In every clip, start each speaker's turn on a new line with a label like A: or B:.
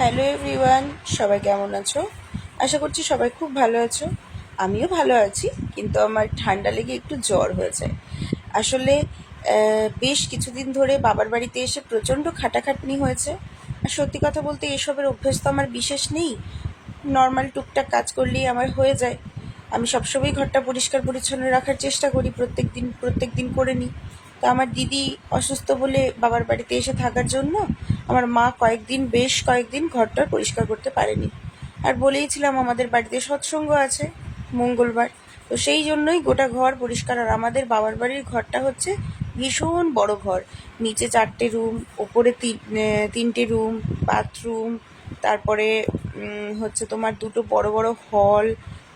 A: Hello everyone, সবাই কেমন আছো? আশা করছি সবাই খুব ভালো আছো। আমিও ভালো আছি, কিন্তু আমার ঠান্ডা লেগে একটু জ্বর হয়েছে। আসলে বেশ কিছুদিন ধরে বাবার বাড়িতে এসে প্রচণ্ড খাটাখাটনি হয়েছে। আর সত্যি কথা বলতে এসবের অভ্যেস তো আমার বিশেষ নেই। নর্মাল টুকটাক কাজ করলেই আমার হয়ে যায়। আমি সবসময় ঘরটা পরিষ্কার পরিচ্ছন্ন রাখার চেষ্টা করি প্রত্যেক দিন প্রত্যেক দিন করে নিই। তো আমার দিদি অসুস্থ বলে বাবার বাড়িতে এসে থাকার জন্য আমার মা কয়েকদিন, বেশ কয়েকদিন ঘরটা পরিষ্কার করতে পারেনি। আর বলেইছিলাম আমাদের বাড়িতে সৎসঙ্গ আছে মঙ্গলবার। তো সেই জন্যই গোটা ঘর পরিষ্কার। আর আমাদের বাবার বাড়ির ঘরটা হচ্ছে ভীষণ বড় ঘর। নিচে চারটে রুম, ওপরে তিন তিনটে রুম, বাথরুম, তারপরে হচ্ছে তোমার দুটো বড় বড় হল,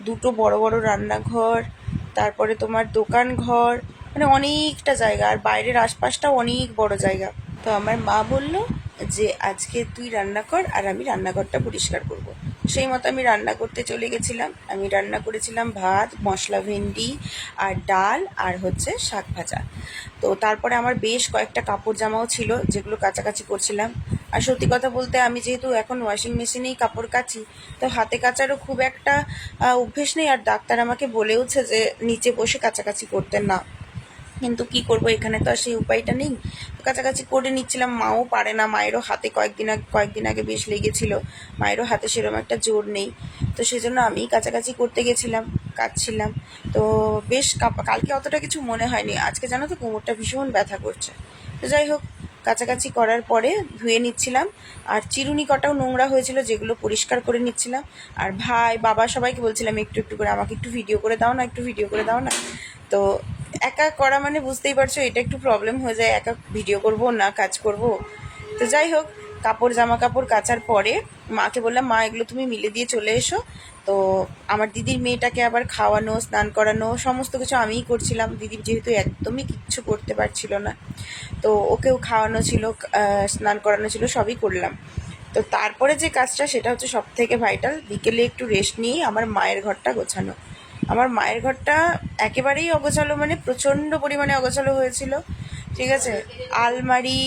A: দুটো বড় বড় রান্নাঘর, তারপরে তোমার দোকান ঘর মানে অনেকটা জায়গা, আর বাইরের আশপাশটাও অনেক বড় জায়গা। তো আমার মা বলল যে, আজকে তুই রান্না কর, আর আমি রান্নাঘরটা পরিষ্কার করব। সেই মতো আমি রান্না করতে চলে গেছিলাম। আমি রান্না করেছিলাম ভাত, মশলা, ভেন্ডি, আর ডাল, আর হচ্ছে শাক ভাজা। তো তারপরে আমার বেশ কয়েকটা কাপড় জামাও ছিল, যেগুলো কাচাকাচি করছিলাম। আর সত্যি কথা বলতে, আমি যেহেতু এখন ওয়াশিং মেশিনেই কাপড় কাচি, তো হাতে কাচারও খুব একটা অভ্যেস নেই। আর ডাক্তার আমাকে বলেওছে যে, নিচে বসে কাচাকাচি করতে না। কিন্তু কি করব, এখানে তো আর সেই উপায়টা নেই। কাছাকাছি করে নিচ্ছিলাম, মাও পারে না, মায়েরও হাতে কয়েকদিন আগে কয়েকদিন আগে বেশ লেগেছিল, মায়েরও হাতে সেরকম একটা জোর নেই। তো সেজন্য আমি কাছাকাছি করতে গেছিলাম কাটছিলাম তো বেশ কালকে অতটা কিছু মনে হয়নি, আজকে জানো তো কোমরটা ভীষণ ব্যথা করছে। তো যাই হোক, কাছাকাছি করার পরে ধুয়ে নিচ্ছিলাম, আর চিরুনি কটাও নোংরা হয়েছিল যেগুলো পরিষ্কার করে নিচ্ছিলাম। আর ভাই, বাবা সবাইকে বলছিলাম, একটু একটু করে আমাকে একটু ভিডিও করে দাও না, একটু ভিডিও করে দাও না। তো একা করা মানে বুঝতেই পারছ, এটা একটু প্রবলেম হয়ে যায়, একা ভিডিও করব, না কাজ করব। তো যাই হোক, কাপড় জামা কাপড় কাচার পরে মাকে বললাম, মা, এগুলো তুমি মিলে দিয়ে চলে এসো। তো আমার দিদির মেয়েটাকে আবার খাওয়ানো, স্নান করানো, সমস্ত কিছু আমিই করছিলাম। দিদি যেহেতু একদমই কিচ্ছু করতে পারছিল না। তো ওকেও খাওয়ানো ছিল স্নান করানো ছিল, সবই করলাম। তো তারপরে যে কাজটা, সেটা হচ্ছে সব থেকে ভাইটাল বিকেলে একটু রেস্ট নিয়ে আমার মায়ের ঘরটা গোছানো। আমার মায়ের ঘরটা একেবারেই অগোছালো মানে প্রচণ্ড পরিমাণে অগোছালো হয়েছিল। ঠিক আছে? আলমারি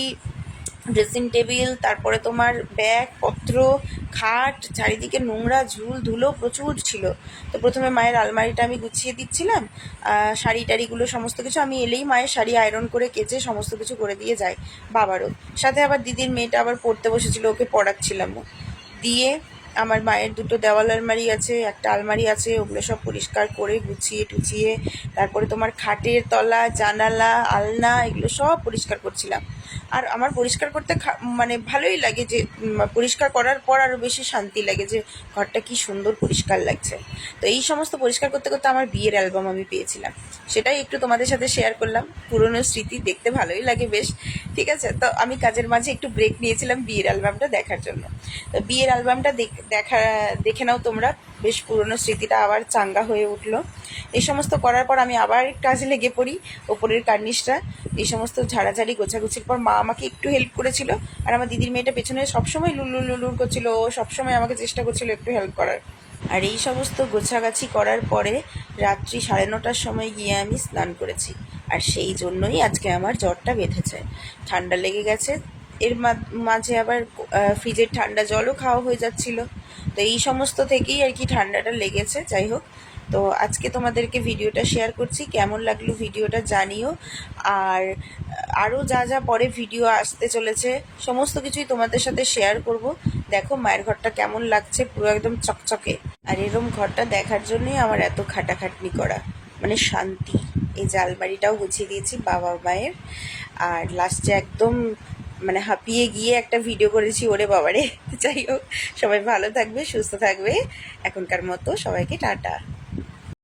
A: ড্রেসিং টেবিল তারপরে তোমার ব্যাগ, পত্র, খাট, চারিদিকে নোংরা, ঝুল, ধুলো প্রচুর ছিল। তো প্রথমে মায়ের আলমারিটা আমি গুছিয়ে দিচ্ছিলাম। শাড়ি টাড়িগুলো, সমস্ত কিছু আমি এলেই মায়ের শাড়ি আয়রন করে কেচে সমস্ত কিছু করে দিয়ে যাই বাবারও। সাথে আবার দিদির মেয়েটা আবার পড়তে বসেছিল, ওকে পড়াচ্ছিলামও দিয়ে আমার মায়ের দুটো দেওয়াল আলমারি আছে, একটা আলমারি আছে, ওগুলো সব পরিষ্কার করে গুছিয়ে টুছিয়ে তারপরে তোমার খাটের তলা, জানালা, আলনা, এগুলো সব পরিষ্কার করছিলাম। আর আমার পরিষ্কার করতে মানে ভালোই লাগে যে পরিষ্কার করার পর আরও বেশি শান্তি লাগে যে, ঘরটা কি সুন্দর পরিষ্কার লাগছে। তো এই সমস্ত পরিষ্কার করতে করতে আমার বিয়ের অ্যালবাম আমি পেয়েছিলাম। সেটাই একটু তোমাদের সাথে শেয়ার করলাম। পুরনো স্মৃতি দেখতে ভালোই লাগে বেশ। ঠিক আছে? তো আমি কাজের মাঝে একটু ব্রেক নিয়েছিলাম বিয়ের অ্যালবামটা দেখার জন্য। তো বিয়ের অ্যালবামটা দেখা, দেখে নাও তোমরা। বেশ পুরনো স্মৃতিটা আবার চাঙ্গা হয়ে উঠল। এই সমস্ত করার পর আমি আবার কাজে লেগে পড়ি ওপরের কার্নিশটা। এই সমস্ত ঝাড়াঝাড়ি, গোছাগুছির পর মা আমাকে একটু হেল্প করেছিল আর আমার দিদির মেয়েটা পেছনে সবসময় লুলু লুলুর করছিল, ও সবসময় আমাকে চেষ্টা করছিল একটু হেল্প করার। আর এই সমস্ত গোছাগাছি করার পরে রাত্রি সাড়ে নটার সময় গিয়ে আমি স্নান করেছি। আর সেই জন্যই আজকে আমার জ্বরটা বেঁধেছে। ঠান্ডা লেগে গেছে এর মাঝে আবার ফ্রিজের ঠান্ডা জলও খাওয়া হয়ে যাচ্ছিল। তো এই সমস্ত থেকেই আর কি ঠান্ডাটা লেগেছে, যাই হোক। তো আজকে তোমাদেরকে ভিডিওটা শেয়ার করছি, কেমন লাগল ভিডিওটা জানিও। আর আরও যা যা পরে ভিডিও আসতে চলেছে, সমস্ত কিছুই তোমাদের সাথে শেয়ার করব। দেখো মায়ের ঘরটা কেমন লাগছে, পুরো একদম চকচকে। আর এরম ঘরটা দেখার জন্যই আমার এত খাটাখাটনি করা। মানে শান্তি। এই জালবাড়িটাও গুছিয়ে দিয়েছি বাবা মায়ের আর লাস্টে একদম মানে হাঁপিয়ে গিয়ে একটা ভিডিও করেছি, ওরে বাবারে। যাই হোক, সবাই ভালো থাকবে, সুস্থ থাকবে। এখনকার মতো সবাইকে টাটা।